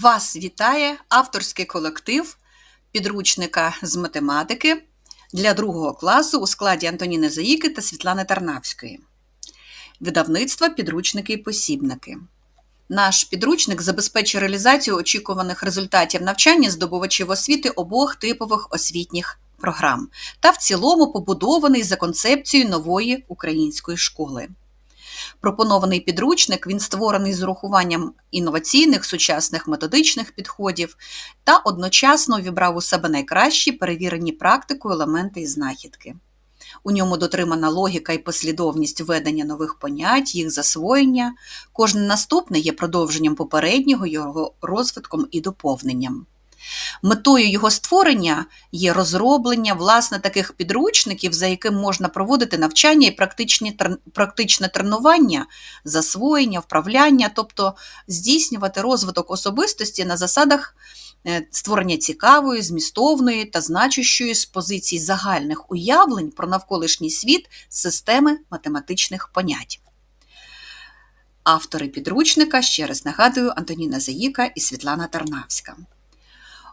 Вас вітає авторський колектив підручника з математики для другого класу у складі Антоніни Заїки та Світлани Тарнавської. Видавництва підручники і посібники. Наш підручник забезпечує реалізацію очікуваних результатів навчання здобувачів освіти обох типових освітніх програм та в цілому побудований за концепцією нової української школи. Пропонований підручник він створений з урахуванням інноваційних сучасних методичних підходів та одночасно вібрав у себе найкращі перевірені практикою елементи і знахідки. У ньому дотримана логіка і послідовність введення нових понять, їх засвоєння. Кожне наступне є продовженням попереднього, його розвитком і доповненням. Метою його створення є розроблення власне таких підручників, за яким можна проводити навчання і практичні, практичне тренування, засвоєння, вправляння, тобто здійснювати розвиток особистості на засадах е, створення цікавої, змістовної та значущої з позицій загальних уявлень про навколишній світ системи математичних понять. Автори підручника, ще раз нагадую, Антоніна Заїка і Світлана Тарнавська.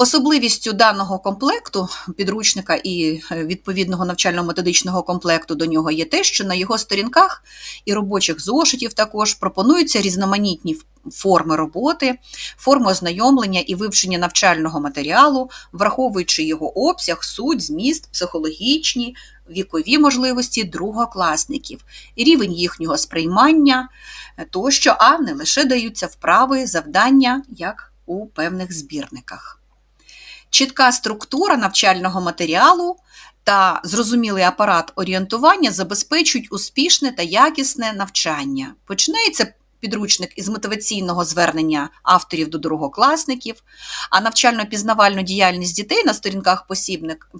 Особливістю даного комплекту підручника і е, відповідного навчально-методичного комплекту до нього є те, що на його сторінках і робочих зошитів також пропонуються різноманітні форми роботи, форми ознайомлення і вивчення навчального матеріалу, враховуючи його обсяг, суть, зміст, психологічні, вікові можливості другокласників, рівень їхнього сприймання тощо, а не лише даються вправи, завдання, як у певних збірниках. Чітка структура навчального матеріалу та зрозумілий апарат орієнтування забезпечують успішне та якісне навчання. Починається підручник із мотиваційного звернення авторів до другокласників, а навчально-пізнавальну діяльність дітей на сторінках посібник,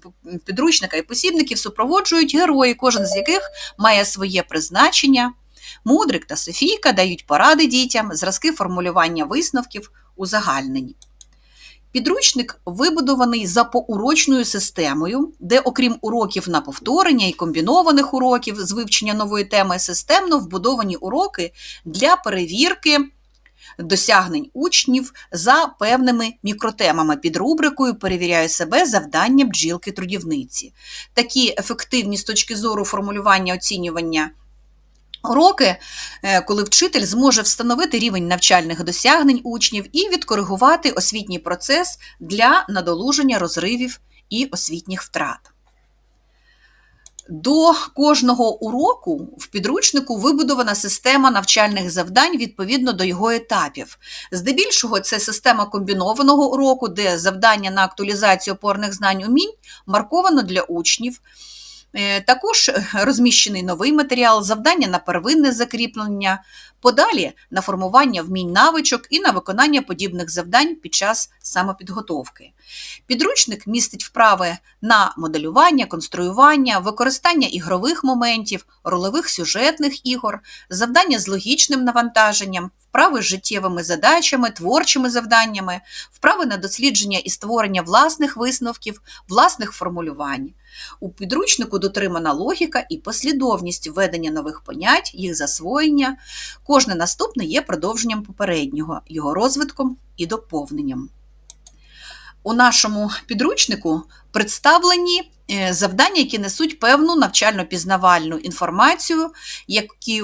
підручника і посібників супроводжують герої, кожен з яких має своє призначення. Мудрик та Софійка дають поради дітям, зразки формулювання висновків, узагальнень. Підручник вибудований за поурочною системою, де, окрім уроків на повторення і комбінованих уроків з вивчення нової теми, системно вбудовані уроки для перевірки досягнень учнів за певними мікротемами під рубрикою Перевіряю себе завдання бджілки-трудівниці. Такі ефективні з точки зору формулювання оцінювання Уроки, е, коли вчитель зможе встановити рівень навчальних досягнень учнів і відкоригувати освітній процес для надолуження розривів і освітніх втрат. До кожного уроку в підручнику вибудована система навчальних завдань відповідно до його етапів. Здебільшого, це система комбінованого уроку, де завдання на актуалізацію опорних знань умінь марковано для учнів. Е, також е, розміщений новий матеріал, завдання на первинне закріплення, подалі на формування вмінь навичок і на виконання подібних завдань під час самопідготовки. Підручник містить вправи на моделювання, конструювання, використання ігрових моментів, ролових сюжетних ігор, завдання з логічним навантаженням, вправи з життєвими задачами, творчими завданнями, вправи на дослідження і створення власних висновків, власних формулювань. У підручнику дотримана логіка і послідовність введення нових понять, їх засвоєння. Кожне наступне є продовженням попереднього, його розвитком і доповненням. У нашому підручнику представлені е, завдання, які несуть певну навчально-пізнавальну інформацію,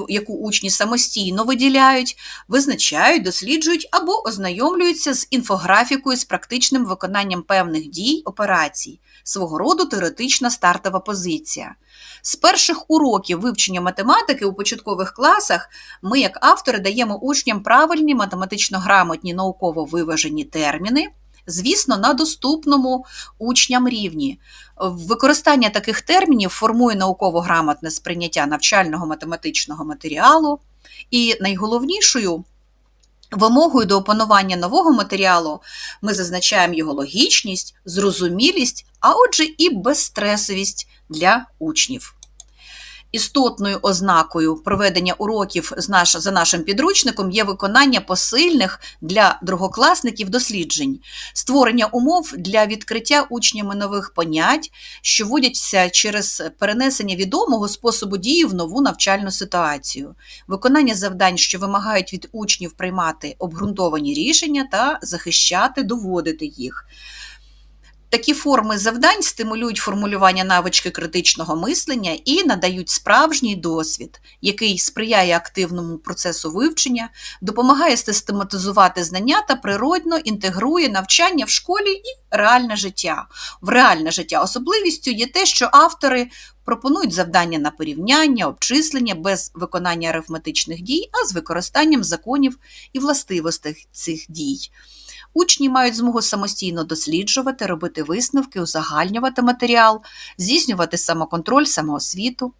яку, учні самостійно виділяють, визначають, досліджують або ознайомлюються з інфографікою з практичним виконанням певних дій, операцій, свого роду теоретична стартова позиція. З перших уроків вивчення математики у початкових класах ми, як автори, даємо учням правильні математично грамотні науково виважені терміни звісно, на доступному учням рівні. Використання таких термінів формує науково-грамотне сприйняття навчального математичного матеріалу, і найголовнішою вимогою до опанування нового матеріалу ми зазначаємо його логічність, зрозумілість, а отже, і безстресовість для учнів. Істотною ознакою проведення уроків з наш, за нашим підручником є виконання посильних для другокласників досліджень, створення умов для відкриття учнями нових понять, що вводяться через перенесення відомого способу дії в нову навчальну ситуацію, виконання завдань, що вимагають від учнів приймати обґрунтовані рішення та захищати, доводити їх. Такі форми завдань стимулюють формулювання навички критичного мислення і надають справжній досвід, який сприяє активному процесу вивчення, допомагає систематизувати знання та природно інтегрує навчання в школі і реальне життя. В реальне життя особливістю є те, що автори пропонують завдання на порівняння, обчислення без виконання арифметичних дій, а з використанням законів і властивостей цих дій. Учні мають змогу самостійно досліджувати, робити висновки, узагальнювати матеріал, здійснювати самоконтроль, самоосвіту.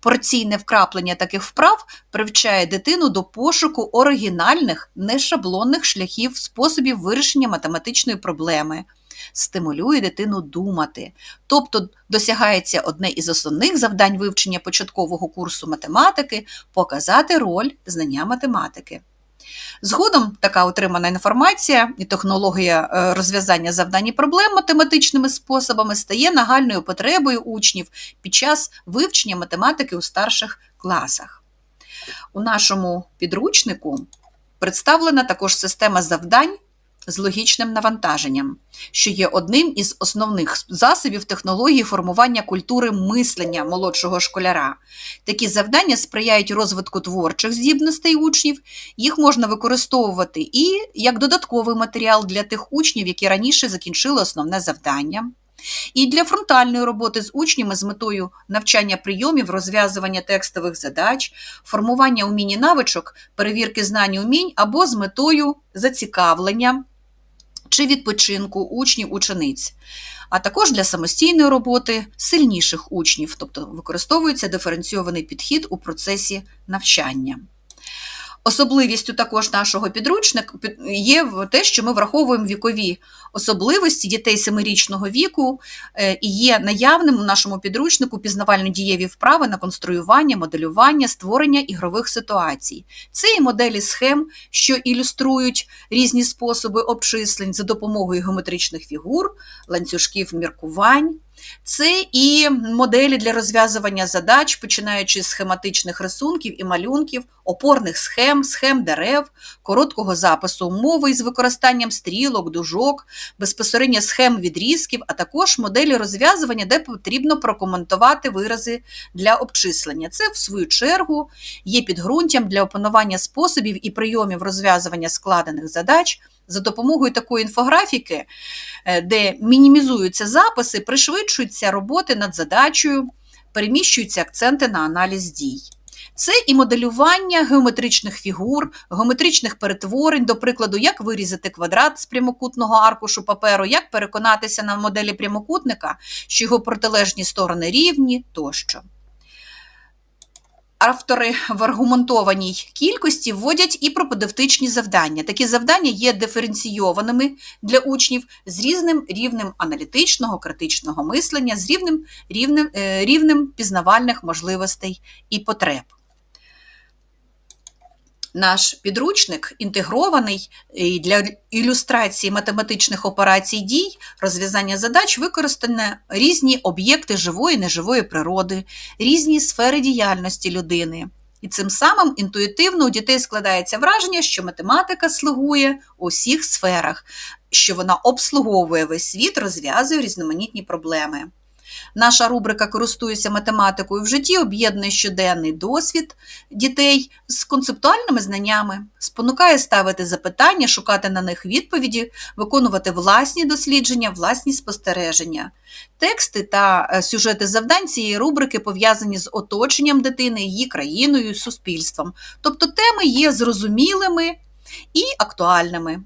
Порційне вкраплення таких вправ привчає дитину до пошуку оригінальних, нешаблонних шляхів способів вирішення математичної проблеми, стимулює дитину думати, тобто досягається одне із основних завдань вивчення початкового курсу математики показати роль знання математики. Згодом така отримана інформація і технологія е, розв'язання завдань і проблем математичними способами стає нагальною потребою учнів під час вивчення математики у старших класах. У нашому підручнику представлена також система завдань з логічним навантаженням, що є одним із основних засобів технології формування культури мислення молодшого школяра. Такі завдання сприяють розвитку творчих здібностей учнів, їх можна використовувати і як додатковий матеріал для тих учнів, які раніше закінчили основне завдання. І для фронтальної роботи з учнями з метою навчання прийомів, розв'язування текстових задач, формування умінь і навичок, перевірки знань і умінь або з метою зацікавлення чи відпочинку учнів учениць, а також для самостійної роботи сильніших учнів, тобто використовується диференційований підхід у процесі навчання. Особливістю також нашого підручника є те, що ми враховуємо вікові особливості дітей семирічного віку е, і є наявним у нашому підручнику пізнавально-дієві вправи на конструювання, моделювання, створення ігрових ситуацій. Це і моделі схем, що ілюструють різні способи обчислень за допомогою геометричних фігур, ланцюжків міркувань. Це і моделі для розв'язування задач, починаючи з схематичних рисунків і малюнків, опорних схем, схем дерев, короткого запису умови із використанням стрілок, дужок, безпосередньо схем відрізків, а також моделі розв'язування, де потрібно прокоментувати вирази для обчислення. Це, в свою чергу, є підґрунтям для опанування способів і прийомів розв'язування складених задач. За допомогою такої інфографіки, е, де мінімізуються записи, пришвидшуються роботи над задачею, переміщуються акценти на аналіз дій. Це і моделювання геометричних фігур, геометричних перетворень, до прикладу, як вирізати квадрат з прямокутного аркушу паперу, як переконатися на моделі прямокутника, що його протилежні сторони рівні тощо. Автори в аргументованій кількості вводять і пропедевтичні завдання. Такі завдання є диференційованими для учнів з різним рівнем аналітичного, критичного мислення, з рівнем, рівнем, е, рівнем пізнавальних можливостей і потреб. Наш підручник інтегрований для ілюстрації математичних операцій дій, розв'язання задач використані різні об'єкти живої і неживої природи, різні сфери діяльності людини. І цим самим інтуїтивно у дітей складається враження, що математика слугує у всіх сферах, що вона обслуговує весь світ, розв'язує різноманітні проблеми. Наша рубрика Користуюся математикою в житті об'єднує щоденний досвід дітей з концептуальними знаннями, спонукає ставити запитання, шукати на них відповіді, виконувати власні дослідження, власні спостереження. Тексти та е, сюжети завдань цієї рубрики пов'язані з оточенням дитини, її країною суспільством. Тобто теми є зрозумілими і актуальними.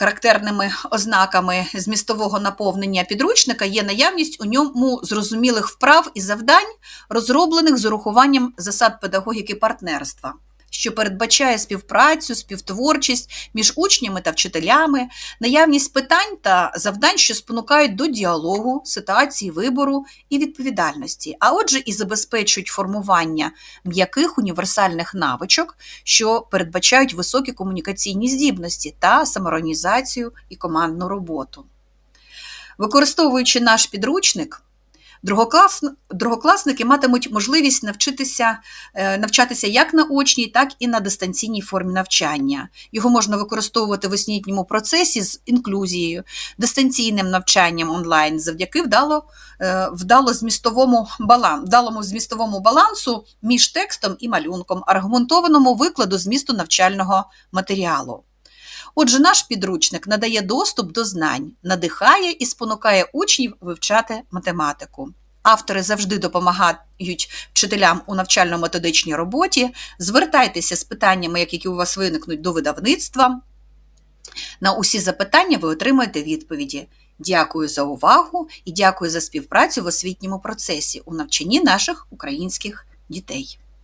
Характерними ознаками змістового наповнення підручника є наявність у ньому зрозумілих вправ і завдань, розроблених з урахуванням засад педагогіки партнерства. Що передбачає співпрацю, співтворчість між учнями та вчителями, наявність питань та завдань, що спонукають до діалогу, ситуації вибору і відповідальності, а отже, і забезпечують формування м'яких універсальних навичок, що передбачають високі комунікаційні здібності та самоорганізацію і командну роботу. Використовуючи наш підручник. Другокласники матимуть можливість навчитися, е, навчатися як на очній, так і на дистанційній формі навчання. Його можна використовувати в освітньому процесі з інклюзією, дистанційним навчанням онлайн завдяки вдало, е, вдало змістовому, балан... вдалому змістовому балансу між текстом і малюнком, аргументованому викладу змісту навчального матеріалу. Отже, наш підручник надає доступ до знань, надихає і спонукає учнів вивчати математику. Автори завжди допомагають вчителям у навчально-методичній роботі. Звертайтеся з питаннями, які у вас виникнуть до видавництва. На усі запитання ви отримаєте відповіді. Дякую за увагу і дякую за співпрацю в освітньому процесі у навчанні наших українських дітей.